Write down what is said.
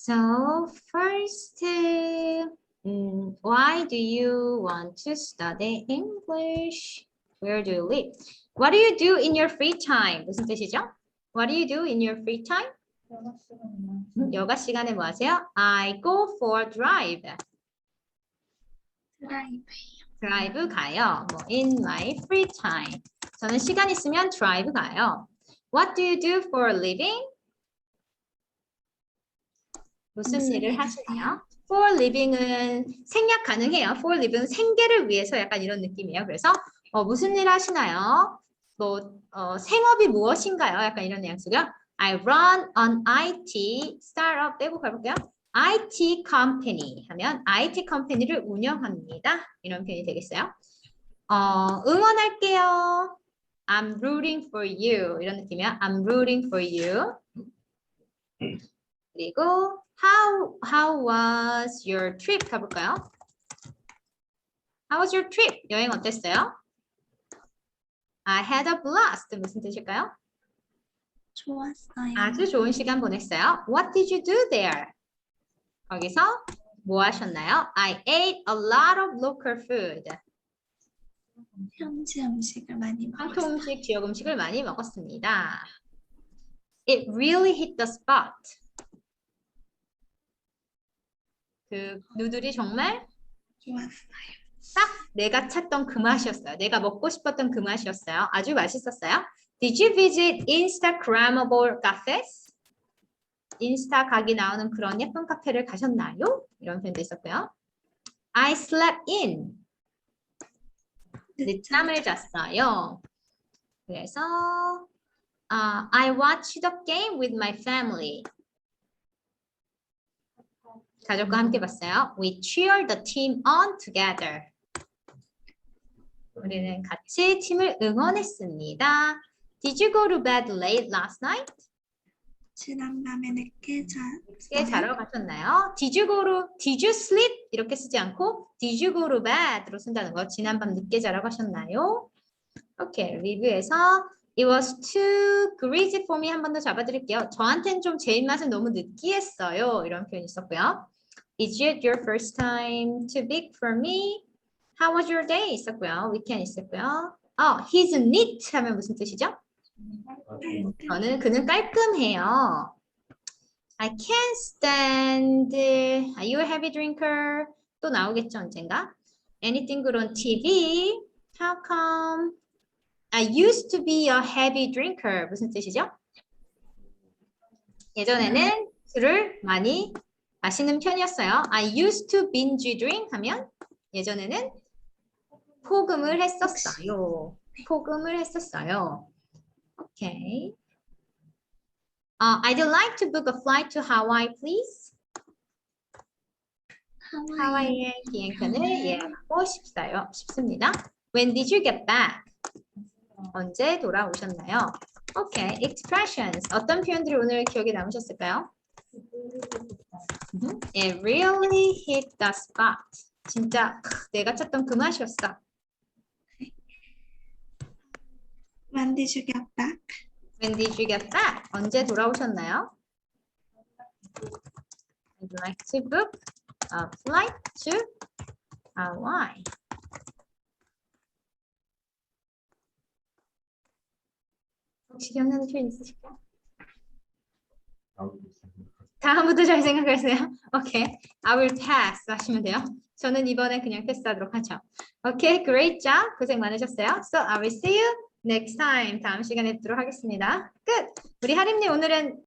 So first, mm, why do you want to study English? Where do you live? What do you do in your free time? 무슨 뜻이죠? What do you do in your free time? 음, 여가 시간에 뭐 하세요? I go for drive. 드라이브. 드라이브 가요. 뭐 in my free time. 저는 시간 있으면 드라이브 가요. What do you do for a living? 일을 일 하시나요? For living은 생략 가능해요. For living은 생계를 위해서 약간 이런 느낌이에요. 그래서 어, 무슨 일 하시나요? 뭐 어, 생업이 무엇인가요? 약간 이런 뉘앙스고요 I run an IT startup 빼고 가볼게요. IT company 하면 IT 컴퍼니를 운영합니다. 이런 표현이 되겠어요. 어, 응원할게요. I'm rooting for you. 이런 느낌이야. I'm rooting for you. 그리고 how how was your trip 가볼까요? How was your trip? 여행 어땠어요? I had a blast. 무슨 뜻일까요? 좋았어요. 아주 좋은 시간 보냈어요. What did you do there? 거기서 뭐 하셨나요? I ate a lot of local food. 현지 음식을 많이 한국 먹었어요. 음식, 지역 음식을 많이 먹었습니다. It really hit the spot. 그 누들이 정말. 딱 내가 찾던 그 맛이었어요. 내가 먹고 싶었던 그 맛이었어요. 아주 맛있었어요. Did you visit Instagrammable cafes? 인스타 각이 나오는 그런 예쁜 카페를 가셨나요? 이런 표현도 있었고요. I slept in. 늦잠을 잤어요. 그래서 아, I watched the game with my family. 가족과 함께 봤어요. We cheered the team on together. 우리는 같이 팀을 응원했습니다. Did you go to bed late last night? 지난밤에 늦게 자. 늦게 자러 가셨나요? Did you go to Did you sleep? 이렇게 쓰지 않고 Did you go to bed로 쓴다는 거. 지난밤 늦게 자러 가셨나요? 오케이 리뷰에서 It was too greasy for me 한 번 더 잡아드릴게요. 저한테는 좀제 입맛은 너무 느끼했어요. 이런 표현이 있었고요. Is it your first time to bake for me? How was your day? 있었고요. Weekend 있었고요. 어, he's neat 하면 무슨 뜻이죠? 저는 그는 깔끔해요. I can't stand. Are you a heavy drinker? 또 나오겠죠 언젠가. Anything good on TV? How come? I used to be a heavy drinker. 무슨 뜻이죠? 예전에는 술을 많이 마시는 편이었어요. I used to binge drink 하면 예전에는 포금을 했었어요. 포금을 했었어요. 오케이. Uh, I'd like to book a flight to Hawaii, please. 하와이. 하와이의 비행편을 예약하고 싶어요. 싶습니다. When did you get back? 언제 돌아오셨나요? 오케이. Expressions. 어떤 표현들이 오늘 기억에 남으셨을까요? 음, It really hit the spot. 진짜 크, 내가 찾던 그 맛이었어. When did you get back? When did you get back? 언제 돌아오셨나요? I'd like to book a flight to Hawaii. 혹시 기억나는 표현 있으실까요? 다음부터 잘 생각하세요. 오케이. I will pass 하시면 돼요. 저는 이번에 그냥 패스하도록 하죠. 오케이. Great job. 고생 많으셨어요. So I will see you next time. 다음 시간에 뵙도록 하겠습니다. 끝. 우리 하림님 오늘은